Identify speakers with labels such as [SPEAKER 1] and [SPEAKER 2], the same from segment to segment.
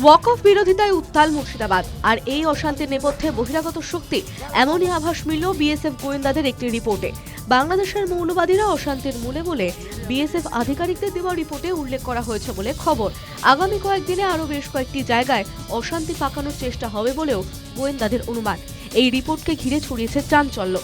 [SPEAKER 1] Walk of বিরোধিতায় উত্তাল মুর্শিদাবাদ। আর এই অশান্তির নেপথ্যে বহিরাগত শক্তি, এমনই আভাস মিলল বিএসএফ গোয়েন্দাদের একটি রিপোর্টে। বাংলাদেশের মৌলবাদীরা অশান্তির মূলে বলে বিএসএফ আধিকারিকদের দেওয়া রিপোর্টে উল্লেখ করা হয়েছে বলে খবর। আগামী কয়েকদিনে আরও বেশ কয়েকটি জায়গায় অশান্তি পাকানোর চেষ্টা হবে বলেও গোয়েন্দাদের অনুমান। এই রিপোর্টকে ঘিরে ছড়িয়েছে চাঞ্চল্য।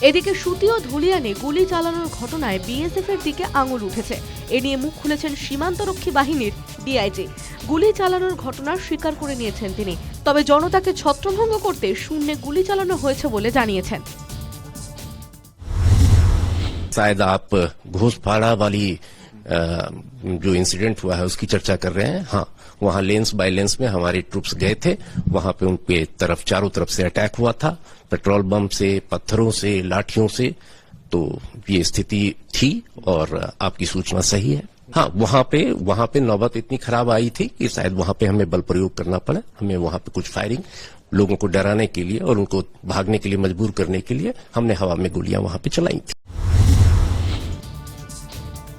[SPEAKER 1] এদিকে সুতি ও ধুলিয়ানে গুলি চালানোর ঘটনায় বিএসএফ এর দিকে আঙুল উঠেছে এ নিয়ে মুখ খুলেছেন সীমান্তরক্ষী বাহিনীর ডিআইজি গুলি চালানোর ঘটনার স্বীকার করে নিয়েছেন তিনি তবে জনতাকে ছত্রভঙ্গ করতে শূন্যে গুলি চালানো হয়েছে বলে জানিয়েছেন
[SPEAKER 2] शायद आप घोषपाड़ा वाली अ, जो इंसिडेंट हुआ है, उसकी चर्चा कर रहे हैं। हाँ वहाँ लेंस बाय लेंस में हमारे ट्रूप्स गए थे। वहाँ पे उनके तरफ़, चारों तरफ़ से अटैक हुआ था। पेट्रोल बम से, पत्थरों से, लाठियों से। तो ये स्थिति थी और आपकी सूचना सही है। हाँ वहाँ पे वहाँ पे नौबत इतनी खराब आई थी कि शायद वहाँ पे हमें बल प्रयोग करना पड़ा। हमें वहाँ पे कुछ फायरिंग लोगों को डराने के लिए और उनको भागने के लिए, मजबूर करने के लिए हमने हवा में गोलियाँ वहाँ पे चलाई थी।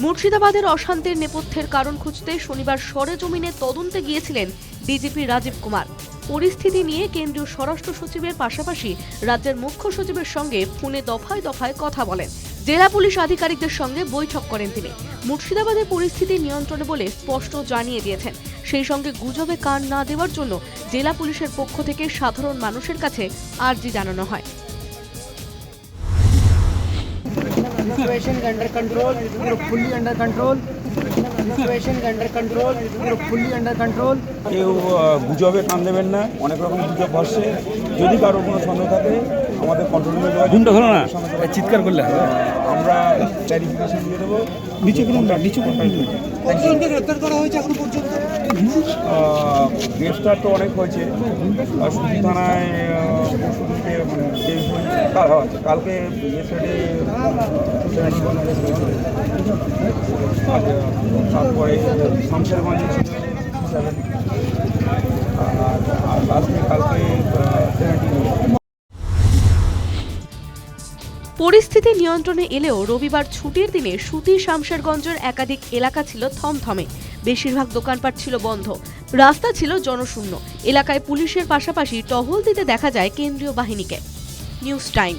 [SPEAKER 1] মুর্শিদাবাদের অশান্তির নেপথ্যের কারণ খুঁজতে শনিবার সরেজমিনে তদন্তে গিয়েছিলেন ডিজিপি রাজীব কুমার। পরিস্থিতি নিয়ে কেন্দ্রীয় স্বরাষ্ট্র সচিবের পাশাপাশি রাজ্যের মুখ্য সচিবের সঙ্গে ফোনে দফায় দফায় কথা বলেন। জেলা পুলিশ আধিকারিকদের সঙ্গে বৈঠক করেন তিনি। মুর্শিদাবাদের পরিস্থিতি নিয়ন্ত্রণে বলে স্পষ্ট জানিয়ে দিয়েছেন। সেই সঙ্গে গুজবে কান না দেওয়ার জন্য জেলা পুলিশের পক্ষ থেকে সাধারণ মানুষের কাছে আর্জি জানানো হয়।
[SPEAKER 3] Situation under control. You're fully under control. Situation under control. You're fully under control.
[SPEAKER 4] কেউ গুজবে কান দেবেন না অনেক রকম গুজব ভাসছে যদি কারও কোনো সন্দেহ থাকে আমাদের কন্ট্রোল ঘুমটা হলো না? চিৎকার করলে আমরা ক্ল্যারিফিকেশন দিয়ে দেবো। নিচু করুন না নিচু করুন
[SPEAKER 3] কতজনকে গ্রেপ্তার করা হয়েছে এখন পর্যন্ত?
[SPEAKER 4] গ্রেফতার তো অনেক হয়েছে। আর সুতি থানায় মানে। কাল হ্যাঁ, কালকে তারপরে শামশেরগঞ্জে
[SPEAKER 1] পরিস্থিতি নিয়ন্ত্রণে এলেও রবিবার ছুটির দিনে সুতি শামশেরগঞ্জের একাধিক এলাকা ছিল থমথমে। বেশিরভাগ দোকানপাট ছিল বন্ধ। রাস্তা ছিল জনশূন্য। এলাকায় পুলিশের পাশাপাশি টহল দিতে দেখা যায় কেন্দ্রীয় বাহিনীকে। News time.